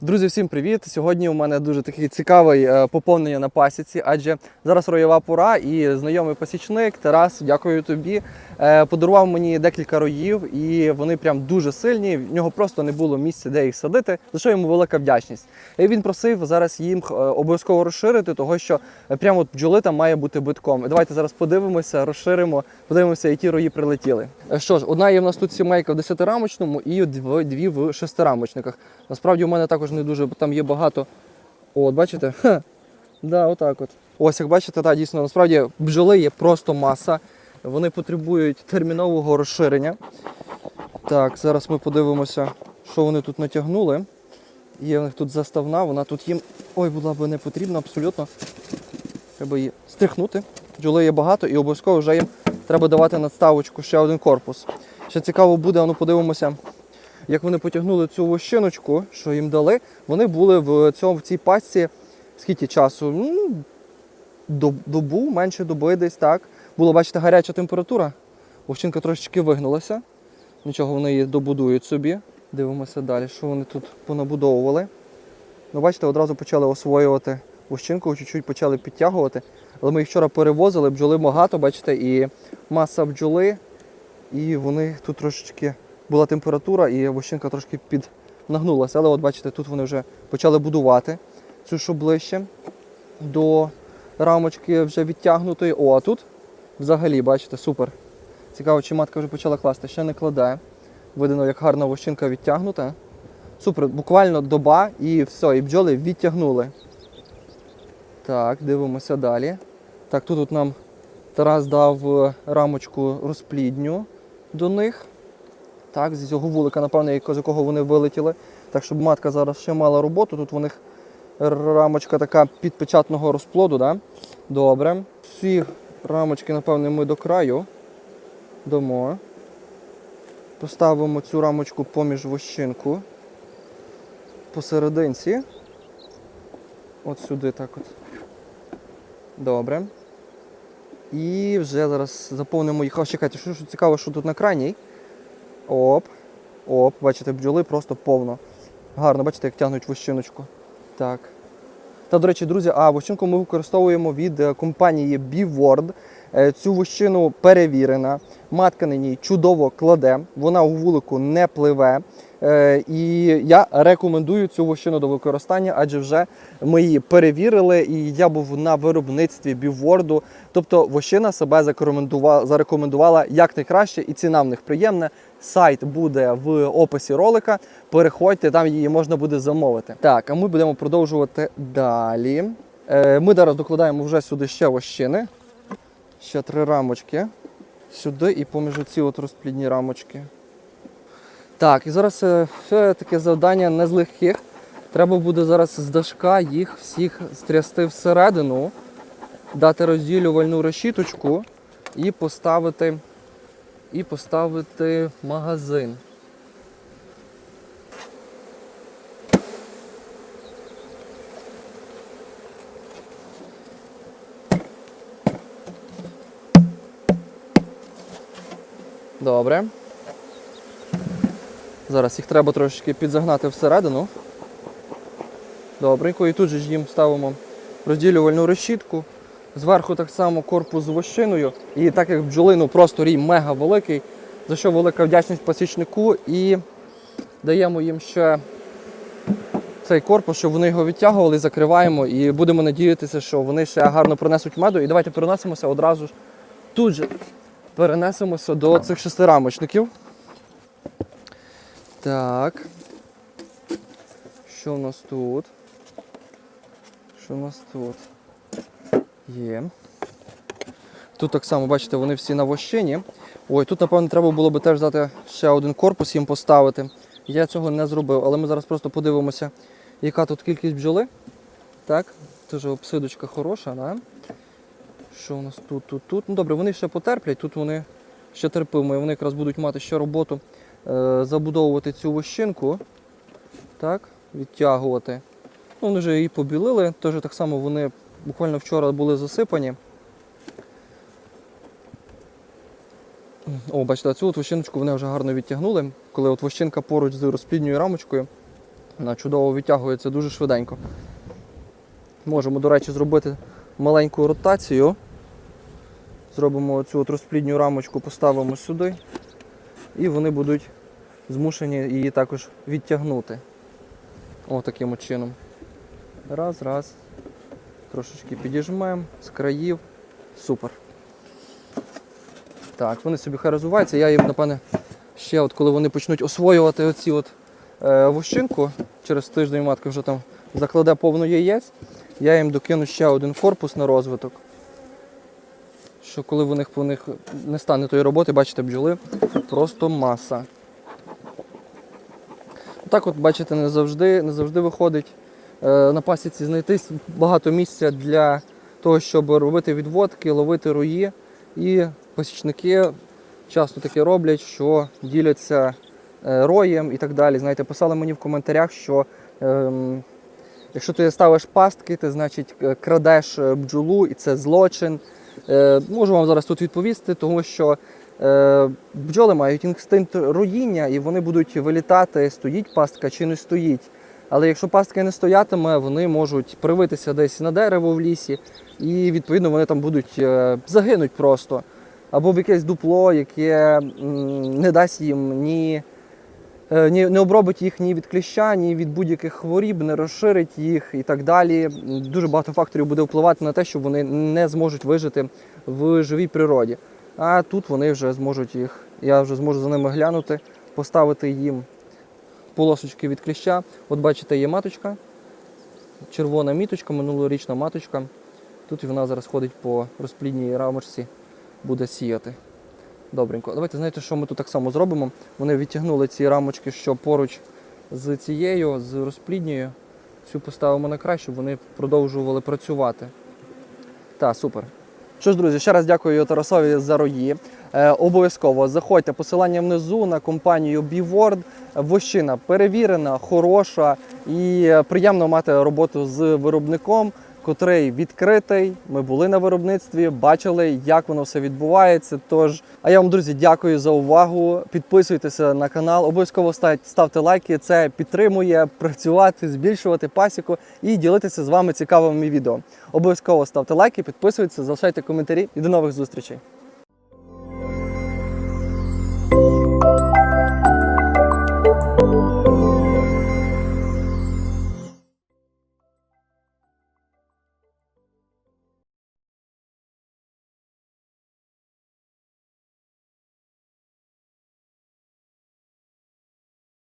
Друзі, всім привіт! Сьогодні у мене дуже такий цікавий е, поповнення на пасіці, адже зараз роєва пора і знайомий пасічник Тарас, дякую тобі. е, Подарував мені декілька роїв, і вони прям дуже сильні. В нього просто не було місця, де їх садити, за що йому велика вдячність. І він просив зараз їм е, обов'язково розширити, того що прямо бджоли там має бути битком. Давайте зараз подивимося, розширимо, подивимося, які рої прилетіли. Що ж, одна є в нас тут сімейка в 10-рамочному і дві в 6-рамочниках. Насправді у мене також не дуже, бо там є багато. От бачите? Ха. Да, отак от. Ось, як бачите, так, дійсно, насправді бджоли є просто маса. Вони потребують термінового розширення. Так, зараз ми подивимося, що вони тут натягнули. Є в них тут заставна, вона тут їм ой, була би не потрібна абсолютно. Треба її стряхнути. Бджоли є багато і обов'язково вже їм треба давати надставочку ще один корпус. Ще цікаво буде, ну подивимося, як вони потягнули цю вощиночку, що їм дали. Вони були в, цьому, в цій пастці скільки часу? Ну, добу, менше доби десь так. Була, бачите, гаряча температура. Вощинка трошечки вигнулася. Нічого, вони її добудують собі. Дивимося далі, що вони тут понабудовували. Ну, бачите, одразу почали освоювати вощинку, чуть-чуть почали підтягувати. Але ми їх вчора перевозили, бджоли багато, бачите, і маса бджоли. І вони тут трошечки була температура, і вощинка трошки піднагнулася. Але от бачите, тут вони вже почали будувати цю що ближче до рамочки вже відтягнутої. О, а тут взагалі, бачите, супер. Цікаво, чи матка вже почала класти, ще не кладе. Видно, як гарна вощинка відтягнута. Супер, буквально доба і все, і бджоли відтягнули. Так, дивимося далі. Так, тут от нам Тарас дав е, рамочку розплідню до них. Так, з цього вулика, напевно, з якого вони вилетіли. Так, щоб матка зараз ще мала роботу. Тут у них рамочка така підпечатного розплоду. Да? Добре. Всі рамочки, напевно, ми до краю дамо. Поставимо цю рамочку поміж вощинку. Посерединці. От сюди так от. Добре. І вже зараз заповнимо їх. А, чекайте, що, що цікаво, що тут на крайній. Оп. Оп, бачите, бджоли просто повно. Гарно, бачите, як тягнуть вощиночку. Так. Та, до речі, друзі, а вощинку ми використовуємо від е, компанії B-Word. Е, Цю вощину перевірена. Матка на ній чудово кладе, вона у вулику не пливе. Е, І я рекомендую цю вощину до використання, адже вже ми її перевірили, і я був на виробництві бівворду. Тобто вощина себе зарекомендувала як найкраще, і ціна в них приємна. Сайт буде в описі ролика. Переходьте, там її можна буде замовити. Так, а ми будемо продовжувати далі. Е, Ми зараз докладаємо вже сюди ще вощини. Ще три рамочки. Сюди і поміж ці от розплідні рамочки. Так, і зараз е, ще таке завдання не з легких. Треба буде зараз з дашка їх всіх стрясти всередину, дати розділювальну решіточку і поставити, і поставити магазин. Добре. Зараз їх треба трошечки підзагнати всередину. Добренько. І тут же ж їм ставимо розділювальну решітку. Зверху так само корпус з вощиною. І так як бджолину просто рій мега великий, за що велика вдячність пасічнику. І даємо їм ще цей корпус, щоб вони його відтягували, закриваємо і будемо надіятися, що вони ще гарно принесуть меду. І давайте перенесемося одразу ж тут же перенесемося до цих шестирамочників. Так. Що в нас тут? Що в нас тут? Є. Тут так само, бачите, вони всі на вощині. Ой, тут, напевно, треба було би теж дати ще один корпус їм поставити. Я цього не зробив, але ми зараз просто подивимося, яка тут кількість бджоли. Так, теж обсидочка хороша, да? Що у нас тут, тут, тут? Ну добре, вони ще потерплять, тут вони ще терпимо, і вони якраз будуть мати ще роботу е, забудовувати цю вощинку. Так, відтягувати. Ну, вони вже її побілили, теж так само вони буквально вчора були засипані. О, бачите, цю от вощиночку вони вже гарно відтягнули. Коли от вощинка поруч з розплідньою рамочкою. Вона чудово відтягується дуже швиденько. Можемо, до речі, зробити маленьку ротацію. Зробимо оцю от розплідню рамочку, поставимо сюди, і вони будуть змушені її також відтягнути. О, таким от чином. Раз, раз. Трошечки підіжмемо з країв. Супер. Так, вони собі хай розвиваються. Я їм, напевне, ще от коли вони почнуть освоювати оці от е, вощинку, через тиждень матка вже там закладе повно яєць, я їм докину ще один корпус на розвиток. Що коли в них, в них не стане тої роботи, бачите, бджоли, просто маса. Так от, бачите, не завжди, не завжди виходить на пасіці знайти багато місця для того, щоб робити відводки, ловити руї. І посічники часто таке роблять, що діляться е, роєм і так далі. Знаєте, писали мені в коментарях, що ем, якщо ти ставиш пастки, ти значить е, крадеш е, бджолу і це злочин. Е, можу вам зараз тут відповісти, тому що е, бджоли мають інстинкт роїння і вони будуть вилітати, стоїть пастка чи не стоїть. Але якщо пастка не стоятиме, вони можуть привитися десь на дерево в лісі, і відповідно вони там будуть е, загинуть просто. Або в якесь дупло, яке не дасть їм ні, е, ні, не обробить їх ні від кліща, ні від будь-яких хворіб, не розширить їх і так далі. Дуже багато факторів буде впливати на те, що вони не зможуть вижити в живій природі. А тут вони вже зможуть їх, я вже зможу за ними глянути, поставити їм полосочки від кліща. От бачите, є маточка, червона міточка, минулорічна маточка. Тут вона зараз ходить по розплідній рамочці, буде сіяти. Добренько. Давайте знаєте, що ми тут так само зробимо. Вони відтягнули ці рамочки, що поруч з цією, з розплідньою. Цю поставимо на край, щоб вони продовжували працювати. Так, супер. Що ж, друзі, ще раз дякую Тарасові за рої. Е, обов'язково заходьте посилання внизу на компанію BeWord. Вощина перевірена, хороша і е, приємно мати роботу з виробником, котрий відкритий. Ми були на виробництві, бачили, як воно все відбувається. Тож, а я вам, друзі, дякую за увагу. Підписуйтеся на канал, обов'язково став- ставте лайки. Це підтримує працювати, збільшувати пасіку і ділитися з вами цікавими відео. Обов'язково ставте лайки, підписуйтесь, залишайте коментарі і до нових зустрічей.